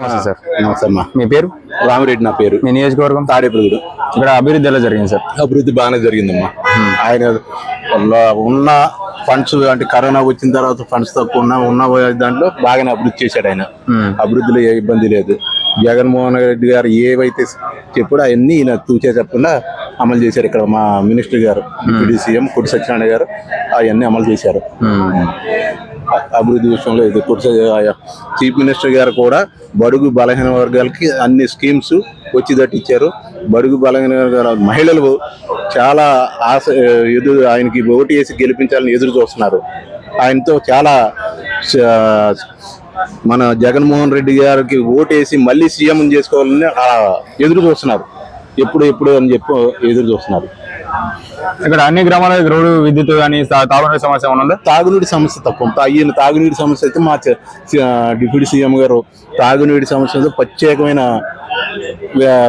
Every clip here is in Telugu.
నమస్తే సార్. నమస్తే అమ్మా. మీ పేరు? రామిరెడ్డి నా పేరు. మీ నియోజకవర్గం? తాడేపల్లి ఇక్కడ అభివృద్ధి ఎలా జరిగింది సార్? అభివృద్ధి బాగానే జరిగిందమ్మా. ఆయన ఉన్న ఫండ్స్ అంటే కరోనా వచ్చిన తర్వాత ఫండ్స్ తక్కువ ఉన్న ఉన్న దాంట్లో బాగానే అభివృద్ధి చేశాడు ఆయన. అభివృద్ధిలో ఏ ఇబ్బంది లేదు. జగన్మోహన్ రెడ్డి గారు ఏవైతే చెప్పాడో అవన్నీ ఈయన తూచే చెప్పకుండా అమలు చేశారు. ఇక్కడ మా మినిస్టర్ గారు డిప్యూటీ సీఎం కొట్టి సత్యనారాయణ గారు అవన్నీ అమలు చేశారు. అభివృద్ధి విషయంలో ఇది కొట్టి చీఫ్ మినిస్టర్ గారు కూడా బడుగు బలహీన వర్గాలకి అన్ని స్కీమ్స్ వచ్చేటట్టు ఇచ్చారు. బడుగు బలహీన వర్గాల మహిళలు చాలా ఆశ ఎదురు ఆయనకి ఓటు వేసి గెలిపించాలని ఎదురు చూస్తున్నారు. ఆయనతో చాలా మన జగన్మోహన్ రెడ్డి గారికి ఓటేసి మళ్ళీ సీఎం చేసుకోవాలని ఎదురు చూస్తున్నారు. ఎప్పుడు ఎప్పుడు అని చెప్పి ఎదురు చూస్తున్నారు. ఇక్కడ అన్ని గ్రామాలకు రోడ్డు విద్యుత్ కానీ తాగునీటి సమస్య ఉందా? తాగునీటి సమస్య తక్కువ. తా- ఈయన తాగునీటి సమస్య అయితే మా డిప్యూటీ సీఎం గారు తాగునీటి సమస్యతో ప్రత్యేకమైన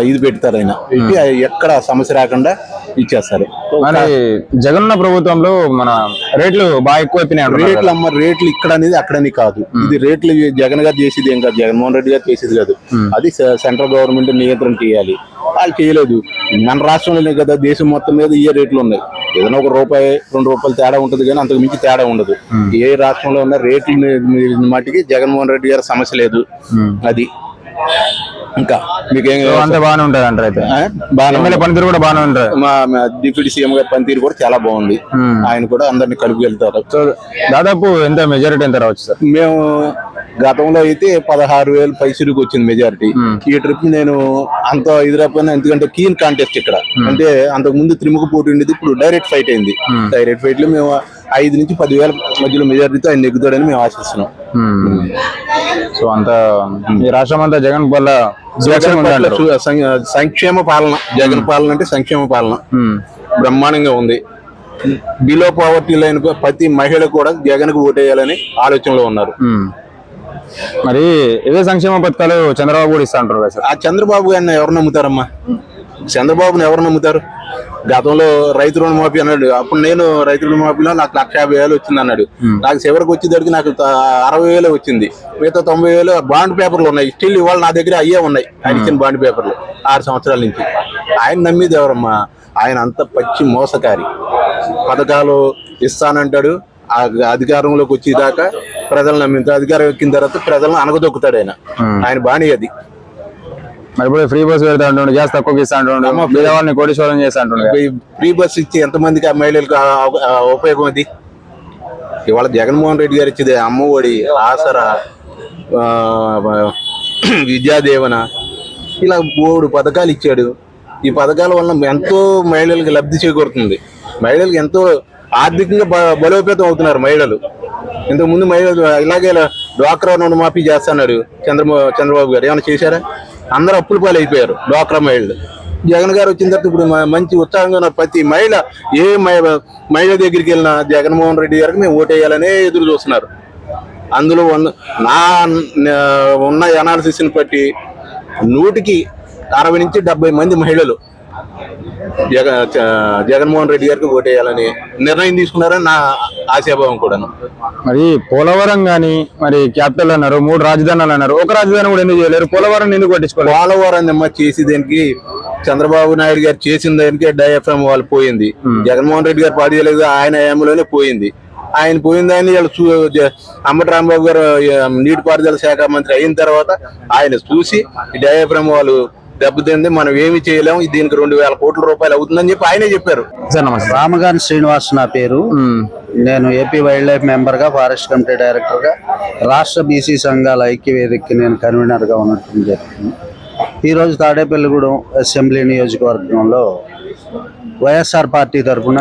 ఇది పెడతారు ఆయన. పెట్టి ఎక్కడ సమస్య రాకుండా ఇచ్చేస్తారు. మరి జగనన్న ప్రభుత్వంలో మన రేట్లు బాగా ఎక్కువ అయిపోయినాయి అంటున్నారు రేట్లు. అమ్మ రేట్లు ఇక్కడ అనేది అక్కడని కాదు. ఇది రేట్లు జగన్ గారు చేసేది ఏం కాదు జగన్మోహన్ రెడ్డి గారు చేసేది కాదు. అది సెంట్రల్ గవర్నమెంట్ నియంత్రణ చేయాలి. వాళ్ళు చేయలేదు. మన రాష్ట్రంలోనే కదా దేశం మొత్తం మీద ఇయే రేట్లు ఉన్నాయి. ఏదైనా ఒక రూపాయి రెండు రూపాయలు తేడా ఉంటుంది కానీ అంతకు మించి తేడా ఉండదు. ఏ రాష్ట్రంలో ఉన్న రేట్లు మీ- మట్టికి జగన్మోహన్ రెడ్డి గారి సమస్య లేదు. అది. ఇంకా మీకేం సో అంతా బాగానే ఉంటుంది అంటారు అయితే. ఎమ్మెల్యే పనితీరు కూడా బాగానే ఉంటుంది. మా డిప్యూటీ సీఎం గారి పనితీరు కూడా చాలా బాగుంది. ఆయన కూడా అందరిని కలిపి వెళ్తారు. సో దాదాపు ఎంత మెజారిటీ ఎంత రావచ్చు సార్? మేము గతంలో అయితే పదహారు వేలు పైసలకు వచ్చింది మెజారిటీ. ఈ ట్రిప్ నేను అంత ఎదురైపోయినా ఎందుకంటే కీన్ కాంటెస్ట్ ఇక్కడ. అంటే అంతకు ముందు త్రిముఖ పోటీ ఉండేది ఇప్పుడు డైరెక్ట్ ఫైట్ అయింది. డైరెక్ట్ ఫైట్లో మేము ఐదు నుంచి పదివేల మధ్యలో మెజారిటీతో ఆయన నెగ్గుతాడని మేము ఆశిస్తున్నాం. సో అంత ఈ రాష్ట్రం అంతా జగన్ వల్ల సంక్షేమ పాలన. జగన్ పాలన అంటే సంక్షేమ పాలన. బ్రహ్మాండంగా ఉంది. బిలో పావర్టీ లైన్ ప్రతి మహిళ కూడా జగన్కు ఓటేయాలని ఆలోచనలో ఉన్నారు. మరి ఇవే సంక్షేమ పథకాలు చంద్రబాబు కూడా ఇస్తా అంటారు ఆ చంద్రబాబు గారిని ఎవరు నమ్ముతారమ్మా? చంద్రబాబుని ఎవరు నమ్ముతారు? గతంలో రైతు రుణ మాఫీ అన్నాడు. అప్పుడు నేను రైతు రుణ మాఫీలో నాకు లక్ష యాభై వేలు వచ్చింది అన్నాడు. నాకు చివరికి వచ్చేసరికి నాకు అరవై వేలు వచ్చింది. మిగతా తొంభై వేలు బాండ్ పేపర్లు ఉన్నాయి. స్టిల్ ఇవాళ నా దగ్గర అయ్యే ఉన్నాయి. ఆయన ఇచ్చిన బాండ్ పేపర్లు ఆరు సంవత్సరాల నుంచి. ఆయన నమ్మేది ఎవరమ్మా? ఆయన అంత పచ్చి మోసకారి. పథకాలు ఇస్తానంటాడు. ఆ అధికారంలోకి వచ్చేదాకా ప్రజలు నమ్మింది. అధికారం ఎక్కిన తర్వాత ప్రజలను అనగదొక్కుతాడు ఆయన. ఆయన బాణి అది. మరి ఇప్పుడు ఫ్రీ బస్ పెడతా అంటుండు గ్యాస్ తక్కువ ఇస్తా అంటుండు మీద వాళ్ళని కోటీశ్వరం చేస్తా. ఈ ఫ్రీ బస్ ఇచ్చి ఎంతమందికి ఆ మహిళలకు ఉపయోగం అది? ఇవాళ జగన్మోహన్ రెడ్డి గారు ఇచ్చేది అమ్మఒడి ఆసరా విద్యాదేవన ఇలా మూడు పథకాలు ఇచ్చాడు. ఈ పథకాల వల్ల ఎంతో మహిళలకు లబ్ధి చేకూరుతుంది. మహిళలకు ఎంతో ఆర్థికంగా బలోపేతం అవుతున్నారు మహిళలు. ఇంతకుముందు మహిళలు ఇలాగే డ్వాక్రా రుణ మాఫీ చేస్తున్నాడు చంద్రమో చంద్రబాబు గారు. ఏమైనా చేశారా? అందరూ అప్పుల పాలు అయిపోయారు డ్వాక్రా మహిళలు. జగన్ గారు వచ్చిన తర్వాత ఇప్పుడు మంచి ఉత్సాహంగా ఉన్న ప్రతి మహిళ ఏ మహిళ దగ్గరికి వెళ్ళినా జగన్మోహన్ రెడ్డి గారికి మేము ఓటేయాలనే ఎదురు చూస్తున్నారు. అందులో నా నా ఉన్న అనాలిసిస్ని బట్టి నూటికి అరవై నుంచి డెబ్బై మంది మహిళలు జగ జగన్మోహన్ రెడ్డి గారికి ఓటేయాలని నిర్ణయం తీసుకున్నారని నా ఆశాభావం కూడాను. మరి పోలవరం గాని మరి క్యాపిటల్ అన్నారు మూడు రాజధానులు అన్నారు. ఒక రాజధాని కూడా ఎందుకు చేయలేరు? పోలవరం ఎందుకు పట్టించుకోలేదు? పోలవరం అమ్మ చేసి దానికి? చంద్రబాబు నాయుడు గారు చేసిన దానికి డైఎఫ్ఎం వాళ్ళు పోయింది. జగన్మోహన్ రెడ్డి గారు పాడు చేయలేదు ఆయన ఏమలోనే పోయింది. ఆయన పోయిన దాన్ని వీళ్ళు అంబటి రాంబాబు గారు నీటిపారుదల శాఖ మంత్రి అయిన తర్వాత ఆయన చూసి డయాఫ్రమ్ వాళ్ళు దెబ్బతింది మనం ఏమి చేయలేము దీనికి రెండు వేల కోట్ల రూపాయలు అవుతుందని చెప్పి ఆయనే చెప్పారు. రామగాని శ్రీనివాస్ నా పేరు. నేను ఏపీ వైల్డ్ లైఫ్ మెంబర్గా ఫారెస్ట్ కమిటీ డైరెక్టర్గా రాష్ట్ర బీసీ సంఘాల ఐక్య వేదికకి నేను కన్వీనర్గా ఉండటం జరిగింది. ఈరోజు తాడేపల్లిగూడెం అసెంబ్లీ నియోజకవర్గంలో వైఎస్ఆర్ పార్టీ తరఫున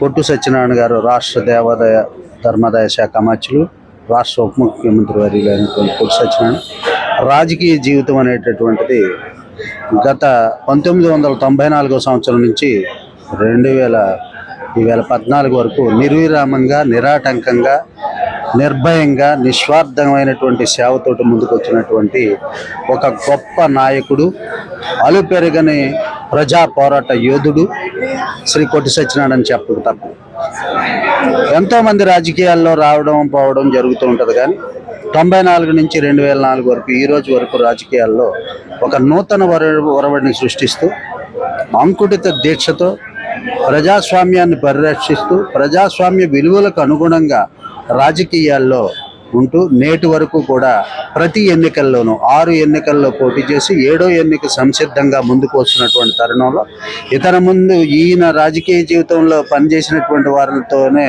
పొట్టు సత్యనారాయణ గారు రాష్ట్ర దేవాదాయ ధర్మాదాయ శాఖ అమాత్యులు రాష్ట్ర ఉప ముఖ్యమంత్రి వర్యులైనటువంటి పొట్టు సత్యనారాయణ రాజకీయ జీవితం అనేటటువంటిది గత పంతొమ్మిది వందల తొంభై నాలుగో సంవత్సరం నుంచి రెండు వేల ఈ వేల పద్నాలుగు వరకు నిర్విరామంగా నిరాటంకంగా నిర్భయంగా నిస్వార్థమైనటువంటి సేవతోటి ముందుకు వచ్చినటువంటి ఒక గొప్ప నాయకుడు అలుపెరగని ప్రజా పోరాట యోధుడు శ్రీ కొట్టి సత్యనారాయణ చెప్పక తప్ప. ఎంతోమంది రాజకీయాల్లో రావడం పోవడం జరుగుతూ ఉంటుంది కానీ తొంభై నాలుగు నుంచి రెండు వేల నాలుగు వరకు ఈ రోజు వరకు రాజకీయాల్లో ఒక నూతన వర ఒరవడిని సృష్టిస్తూ అంకుటిత దీక్షతో ప్రజాస్వామ్యాన్ని పరిరక్షిస్తూ ప్రజాస్వామ్య విలువలకు అనుగుణంగా రాజకీయాల్లో ఉంటూ నేటి వరకు కూడా ప్రతి ఎన్నికల్లోనూ ఆరు ఎన్నికల్లో పోటీ చేసి ఏడో ఎన్నిక సంసిద్ధంగా ముందుకు వస్తున్నటువంటి తరుణంలో ఇతర ముందు ఈయన రాజకీయ జీవితంలో పనిచేసినటువంటి వారితోనే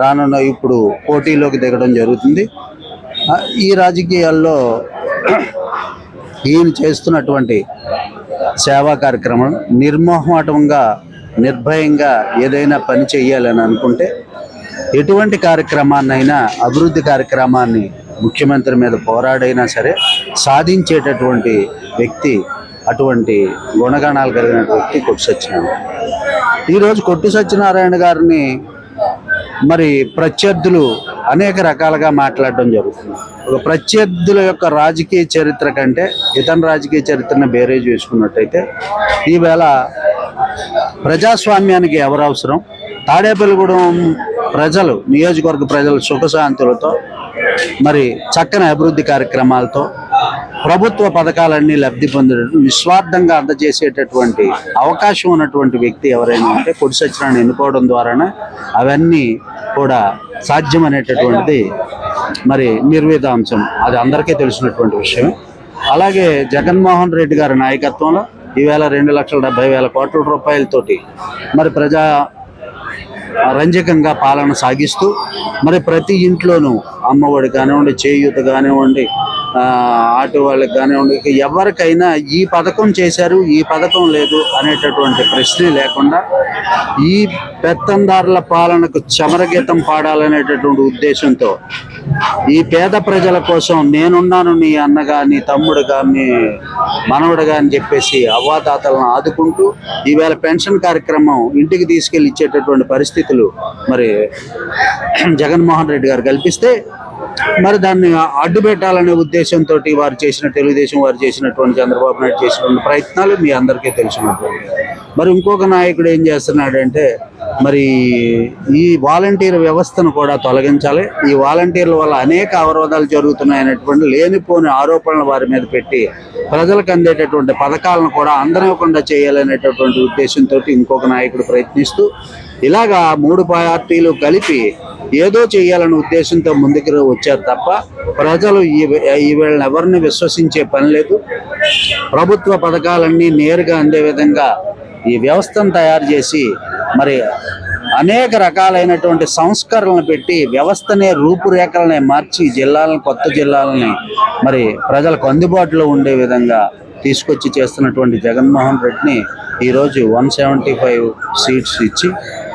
రానున్న ఇప్పుడు పోటీలోకి దిగడం జరుగుతుంది. ఈ రాజకీయాల్లో ఈయన చేస్తున్నటువంటి సేవా కార్యక్రమం నిర్మోహమాటంగా నిర్భయంగా ఏదైనా పని చేయాలని అనుకుంటే ఎటువంటి కార్యక్రమాన్నైనా అభివృద్ధి కార్యక్రమాన్ని ముఖ్యమంత్రి మీద పోరాడైనా సరే సాధించేటటువంటి వ్యక్తి అటువంటి గుణగణాలు కలిగిన వ్యక్తి కొట్టు సత్యనారాయణ. ఈరోజు కొట్టు సత్యనారాయణ గారిని మరి ప్రత్యర్థులు అనేక రకాలుగా మాట్లాడడం జరుగుతుంది. ఒక ప్రత్యర్థుల యొక్క రాజకీయ చరిత్ర కంటే ఇతర రాజకీయ చరిత్రను బేరేజ్ వేసుకున్నట్టయితే ఈవేళ ప్రజాస్వామ్యానికి ఎవరు అవసరం? తాడేపల్లిగూడెం ప్రజలు నియోజకవర్గ ప్రజలు సుఖశాంతులతో మరి చక్కని అభివృద్ధి కార్యక్రమాలతో ప్రభుత్వ పథకాలన్నీ లబ్ధి పొందడం నిస్వార్థంగా అందజేసేటటువంటి అవకాశం ఉన్నటువంటి వ్యక్తి ఎవరైనా ఉంటే కొడి సత్యనారాయణ ఎన్నుకోవడం ద్వారానే అవన్నీ కూడా సాధ్యం అనేటటువంటిది మరి నిర్వేదాంశం అది అందరికీ తెలిసినటువంటి విషయం అలాగే జగన్మోహన్ రెడ్డి గారి నాయకత్వంలో ఈవేళ రెండు లక్షల డెబ్బై వేల కోట్ల రూపాయలతోటి మరి ప్రజా రంజకంగా పాలన సాగిస్తూ మరి ప్రతి ఇంట్లోనూ అమ్మఒడి కానివ్వండి చేయూత కానివ్వండి ఆటో వాళ్ళకి కానివ్వండి ఎవరికైనా ఈ పథకం చేశారు ఈ పథకం లేదు అనేటటువంటి ప్రశ్నే లేకుండా ఈ పెత్తందారుల పాలనకు చమరగీతం పాడాలనేటటువంటి ఉద్దేశంతో ఈ పేద ప్రజల కోసం నేనున్నాను నీ అన్నగా నీ తమ్ముడుగా నీ మనవడుగా అని చెప్పేసి అవ్వాతాతలను ఆదుకుంటూ ఈవేళ పెన్షన్ కార్యక్రమం ఇంటికి తీసుకెళ్ళి ఇచ్చేటటువంటి పరిస్థితులు మరి జగన్మోహన్ రెడ్డి గారు కల్పిస్తే మరి దాన్ని అడ్డు పెట్టాలనే ఉద్దేశంతో వారు చేసిన తెలుగుదేశం వారు చేసినటువంటి చంద్రబాబు నాయుడు చేసినటువంటి ప్రయత్నాలు మీ అందరికీ తెలిసినటువంటి. మరి ఇంకొక నాయకుడు ఏం చేస్తున్నాడంటే మరి ఈ వాలంటీర్ వ్యవస్థను కూడా తొలగించాలి. ఈ వాలంటీర్ల వల్ల అనేక అవరోధాలు జరుగుతున్నాయనేటువంటి లేనిపోని ఆరోపణలు వారి మీద పెట్టి ప్రజలకు అందేటటువంటి పథకాలను కూడా అందనివ్వకుండా చేయాలనేటటువంటి ఉద్దేశంతో ఇంకొక నాయకుడు ప్రయత్నిస్తూ ఇలాగా మూడు పార్టీలు కలిపి ఏదో చేయాలనే ఉద్దేశంతో ముందుకు వచ్చారు తప్ప ప్రజలు ఈ వీళ్ళని ఎవరిని విశ్వసించే పని లేదు. ప్రభుత్వ పథకాలన్నీ నేరుగా అందే విధంగా ఈ వ్యవస్థను తయారు చేసి మరి అనేక రకాలైనటువంటి సంస్కరణలు పెట్టి వ్యవస్థనే రూపురేఖలనే మార్చి జిల్లాలను కొత్త జిల్లాలని మరి ప్రజలకు అందుబాటులో ఉండే విధంగా తీసుకొచ్చి చేస్తున్నటువంటి జగన్మోహన్ రెడ్డిని ఈరోజు వన్ సెవెంటీ ఫైవ్ సీట్స్ ఇచ్చి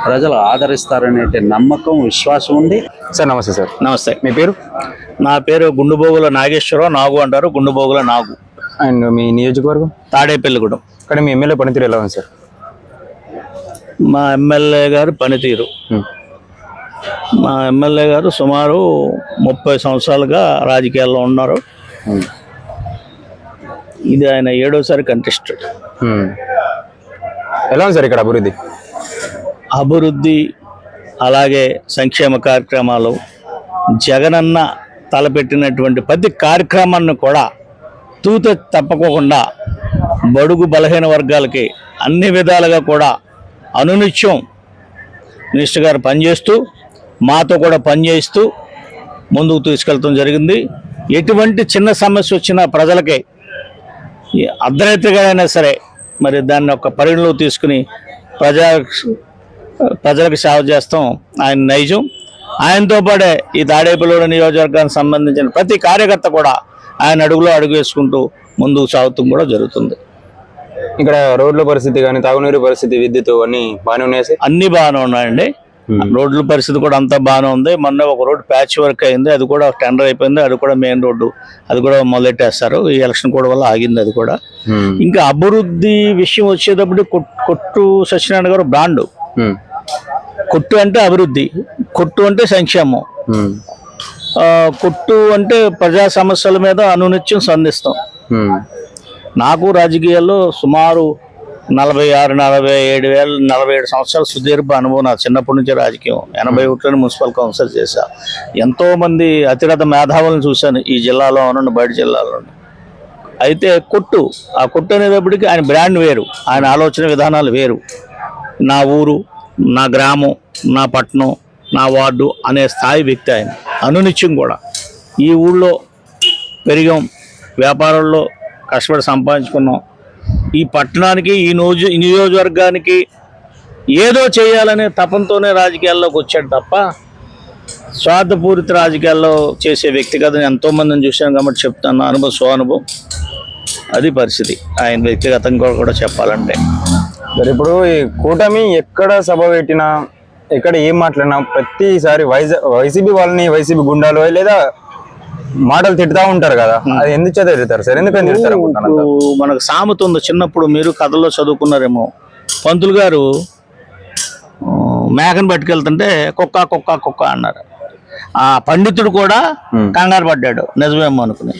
ప్రజలు ఆదరిస్తారనే నమ్మకం విశ్వాసం ఉంది. సార్ నమస్తే సార్. నమస్తే. మీ పేరు? నా పేరు గుండుబోగుల నాగేశ్వరరావు. నాగు అంటారు గుండుబోగుల నాగు. అండ్ మీ నియోజకవర్గం? తాడేపల్లిగూడెం. ఇక్కడ మీ ఎమ్మెల్యే పనితీరు ఎలా ఉంది సార్? మా ఎమ్మెల్యే గారు పనితీరు. మా ఎమ్మెల్యే గారు సుమారు ముప్పై సంవత్సరాలుగా రాజకీయాల్లో ఉన్నారు. ఇది ఆయన ఏడోసారి కంటెస్టెడ్ ఉమ్. ఎలా ఉంది సార్ ఇక్కడ అభివృద్ధి? అభివృద్ధి అలాగే సంక్షేమ కార్యక్రమాలు జగనన్న తలపెట్టినటువంటి ప్రతి కార్యక్రమాన్ని కూడా తూత తప్పకోకుండా బడుగు బలహీన వర్గాలకి అన్ని విధాలుగా కూడా అనునిత్యం మినిస్టర్ గారు పనిచేస్తూ మాతో కూడా పనిచేస్తూ ముందుకు తీసుకెళ్తాం జరిగింది. ఎటువంటి చిన్న సమస్య వచ్చినా ప్రజలకి అర్ధరాత్రిగా అయినా సరే మరి దాన్ని ఒక పరిగణలో తీసుకుని ప్రజా ప్రజలకు సేవ చేస్తాం. ఆయన నైజం. ఆయనతో పాటే ఈ తాడేపల్లిగూడ నియోజకవర్గానికి సంబంధించిన ప్రతి కార్యకర్త కూడా ఆయన అడుగులో అడుగు వేసుకుంటూ ముందుకు సాగుతాం కూడా జరుగుతుంది. ఇక్కడ రోడ్ల పరిస్థితి కానీ తాగునీరు పరిస్థితి విద్యుత్ అన్ని బాగానే ఉన్నాయి అన్ని బాగానే ఉన్నాయండి. రోడ్ల పరిస్థితి కూడా అంతా బాగానే ఉంది. మొన్న ఒక రోడ్ ప్యాచ్ వర్క్ అయింది. అది కూడా టెండర్ అయిపోయింది. అది కూడా మెయిన్ రోడ్డు. అది కూడా మొదలెట్టేస్తారు. ఈ ఎలక్షన్ కూడా వల్ల ఆగింది అది కూడా. ఉమ్. ఇంకా అభివృద్ధి విషయం వచ్చేటప్పుడు కొట్- కొట్టు సత్యనారాయణ గారు బ్రాండ్. ఉమ్. కొట్టు అంటే అభివృద్ధి కొట్టు అంటే సంక్షేమం. కొట్టు అంటే ప్రజా సమస్యల మీద అనునిత్యం సంధిస్తాం. నాకు రాజకీయాల్లో సుమారు నలభై ఆరు నలభై ఏడు వేల నలభై ఏడు సంవత్సరాల సుదీర్ఘ అనుభవం నా చిన్నప్పటి నుంచి రాజకీయం. ఎనభై ఒకటిలో మున్సిపల్ కౌన్సిల్ చేశా. ఎంతో మంది అతిరథ మేధావులను చూశాను ఈ జిల్లాలో నుండి బయట జిల్లాలో. అయితే కొట్టు ఆ కొట్టు అనేటప్పటికి ఆయన బ్రాండ్ వేరు. ఆయన ఆలోచన విధానాలు వేరు. నా ఊరు నా గ్రామం నా పట్టణం నా వార్డు అనే స్థాయి వ్యక్తి ఆయన. అనునిత్యం కూడా. ఈ ఊళ్ళో పెరిగాం వ్యాపారంలో కష్టపడి సంపాదించుకున్నాం. ఈ పట్టణానికి ఈ నోజు ఈ నియోజకవర్గానికి ఏదో చేయాలనే తపంతోనే రాజకీయాల్లోకి వచ్చాడు తప్ప స్వార్థపూరిత రాజకీయాల్లో చేసే వ్యక్తిగతం ఎంతో మందిని చూశాను కాబట్టి చెప్తాను. అనుభవం స్వానుభవం. అది పరిస్థితి. ఆయన వ్యక్తిగతంగా కూడా చెప్పాలంటే. మరి ఇప్పుడు ఈ కూటమి ఎక్కడ సభ పెట్టినా ఎక్కడ ఏం మాట్లాడినా ప్రతిసారి వైజ వైసీపీ వాళ్ళని వైసీపీ గుండాలు లేదా మాటలు తిడతా ఉంటారు కదా. అది ఎందుకు తిడతారు సార్? ఎందుకని తిడతారు మనకు సామెత ఉంది. చిన్నప్పుడు మీరు కథల్లో చదువుకున్నారేమో. పంతులు గారు మేకను పట్టుకెళ్తుంటే కుక్క కుక్క కుక్క అన్నారు. ఆ పండితుడు కూడా కంగారు పడ్డాడు. నిజమేమో అనుకుని.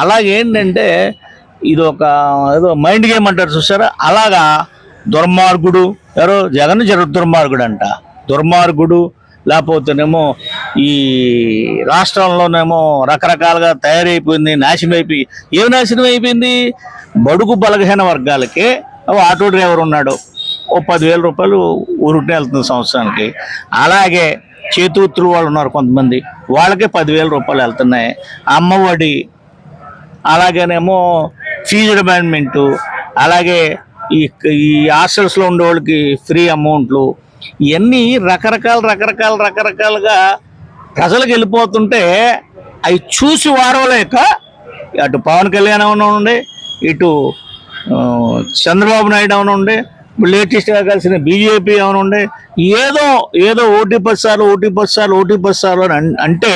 అలాగేంటంటే ఇది ఒక ఏదో మైండ్ గేమ్ అంటారు చూసారా? అలాగా దుర్మార్గుడు. ఎవరో? జగన్ జర దుర్మార్గుడు అంట దుర్మార్గుడు లేకపోతేనేమో ఈ రాష్ట్రంలోనేమో రకరకాలుగా తయారైపోయింది నాశనం అయిపోయి ఏం నాశనం అయిపోయింది బడుగు బలహీన వర్గాలకి ఆటో డ్రైవర్ ఉన్నాడు. ఓ పదివేల రూపాయలు ఊరుకునే వెళ్తుంది సంవత్సరానికి. అలాగే చేతూత్రులు వాళ్ళు ఉన్నారు కొంతమంది. వాళ్ళకే పదివేల రూపాయలు వెళ్తున్నాయి. అమ్మఒడి అలాగేనేమో ఫీజు డిపార్ట్మెంటు అలాగే ఈ ఈ హాస్టల్స్లో ఉండే వాళ్ళకి ఫ్రీ అమౌంట్లు ఇవన్నీ రకరకాల రకరకాల రకరకాలుగా ప్రజలకు వెళ్ళిపోతుంటే అవి చూసి వారవలేక అటు పవన్ కళ్యాణ్ అవనండి ఇటు చంద్రబాబు నాయుడు అవనండి లేటెస్ట్గా కలిసిన బీజేపీ అవనండి ఏదో ఏదో ఓటీ బస్సాలు ఓటీ బస్సాలు ఓటీ బస్సాలు అని అంటే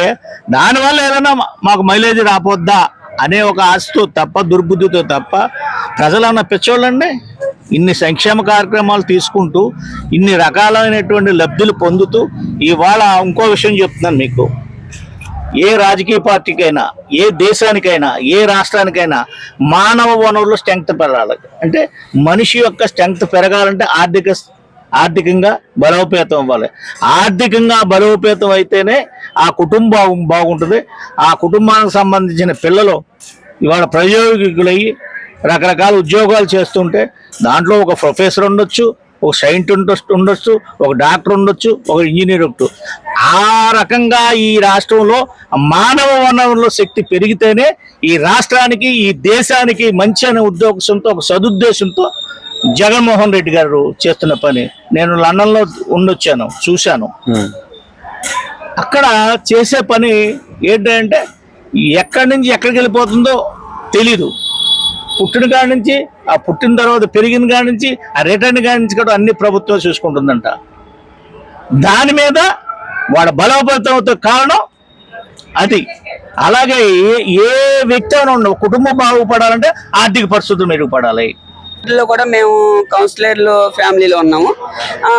దానివల్ల ఏదైనా మాకు మైలేజ్ రాపోద్దా? అనే ఒక ఆశతో తప్ప దుర్బుద్ధితో తప్ప ప్రజలన్న పిచ్చోళ్ళండి. ఇన్ని సంక్షేమ కార్యక్రమాలు తీసుకుంటూ ఇన్ని రకాలైనటువంటి లబ్ధులు పొందుతూ ఇవాళ ఇంకో విషయం చెప్తున్నాను మీకు. ఏ రాజకీయ పార్టీకైనా ఏ దేశానికైనా ఏ రాష్ట్రానికైనా మానవ వనరులు స్ట్రెంగ్త్ పెరగాలి. అంటే మనిషి యొక్క స్ట్రెంగ్త్ పెరగాలంటే ఆర్థిక ఆర్థికంగా బలోపేతం అవ్వాలి. ఆర్థికంగా బలోపేతం అయితేనే ఆ కుటుంబం బాగుంటుంది. ఆ కుటుంబానికి సంబంధించిన పిల్లలు ఇవాళ ప్రయోగికులయ్యి రకరకాల ఉద్యోగాలు చేస్తుంటే దాంట్లో ఒక ప్రొఫెసర్ ఉండొచ్చు ఒక సైంటిస్ట్ ఉండొచ్చు ఒక డాక్టర్ ఉండొచ్చు ఒక ఇంజనీర్ ఉండొచ్చు. ఆ రకంగా ఈ రాష్ట్రంలో మానవ వనరుల శక్తి పెరిగితేనే ఈ రాష్ట్రానికి ఈ దేశానికి మంచి అనే ఉద్దేశంతో ఒక సదుద్దేశంతో జగన్మోహన్ రెడ్డి గారు చేస్తున్న పని. నేను లండన్లో ఉండొచ్చాను చూశాను. అక్కడ చేసే పని ఏంటంటే ఎక్కడి నుంచి ఎక్కడికి వెళ్ళిపోతుందో తెలీదు. పుట్టిన కాడి నుంచి పుట్టిన తర్వాత పెరిగిన కాడి నుంచి ఆ రిటర్న్ కాడి నుంచి కూడా అన్ని ప్రభుత్వం చూసుకుంటుందంట. దాని మీద వాడు బలోపేతం కారణం అది. అలాగే ఏ ఏ వ్యక్తి అయినా ఉండవు కుటుంబం బాగుపడాలంటే ఆర్థిక పరిస్థితులు మెరుగుపడాలి. లో కూడా మేము కౌన్సిలర్లు ఫ్యామిలీలో ఉన్నాము.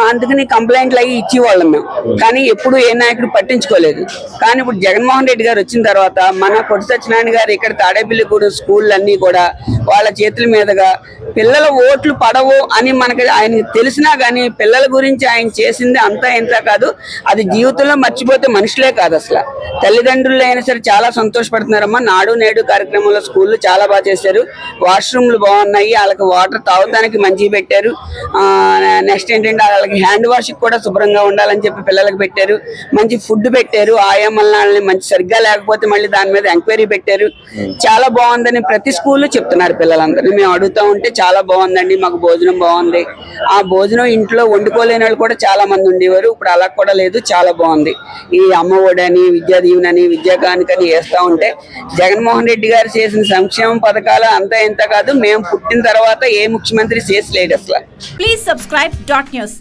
అందుకని కంప్లైంట్లు అవి ఇచ్చేవాళ్ళం మేము. కానీ ఎప్పుడు ఏ నాయకుడు పట్టించుకోలేదు. కానీ ఇప్పుడు జగన్మోహన్ రెడ్డి గారు వచ్చిన తర్వాత మన పొట్టి సత్యనారాయణ గారు ఇక్కడ తాడేపల్లిగూడెం స్కూళ్ళు అన్నీ కూడా వాళ్ళ చేతుల మీదుగా పిల్లల ఓట్లు పడవు అని మనకి ఆయన తెలిసినా కానీ పిల్లల గురించి ఆయన చేసింది అంతా ఇంత కాదు. అది జీవితంలో మర్చిపోతే మనుషులే కాదు అసలు. తల్లిదండ్రులు అయినా సరే చాలా సంతోషపడుతున్నారమ్మా. నాడు నేడు కార్యక్రమంలో స్కూళ్ళు చాలా బాగా చేశారు. వాష్రూమ్లు బాగున్నాయి. వాళ్ళకి వాటర్ తాగడానికి మంచిగా పెట్టారు. నెక్స్ట్ ఏంటంటే వాళ్ళకి హ్యాండ్ వాష్ కూడా శుభ్రంగా ఉండాలని చెప్పి పిల్లలకు పెట్టారు. మంచి ఫుడ్ పెట్టారు. ఆయామల్ని మంచి సరిగ్గా లేకపోతే మళ్ళీ దాని మీద ఎంక్వైరీ పెట్టారు. చాలా బాగుందని ప్రతి స్కూల్లో చెప్తున్నారు పిల్లలందరూ. మేము అడుగుతా ఉంటే చాలా బాగుందండి మాకు భోజనం బాగుంది. ఆ భోజనం ఇంట్లో వండుకోలేని వాళ్ళు కూడా చాలా మంది ఉండేవారు. ఇప్పుడు అలా కూడా లేదు చాలా బాగుంది. ఈ అమ్మ ఒడని విద్యా దీవెనని విద్యా కానుకని వేస్తా ఉంటే జగన్మోహన్ రెడ్డి గారు చేసిన సంక్షేమ పథకాలు అంతా ఇంత కాదు. మేము పుట్టిన తర్వాత ఏ ముఖ్యమంత్రి చేసలేడు అసలు Please subscribe dot news.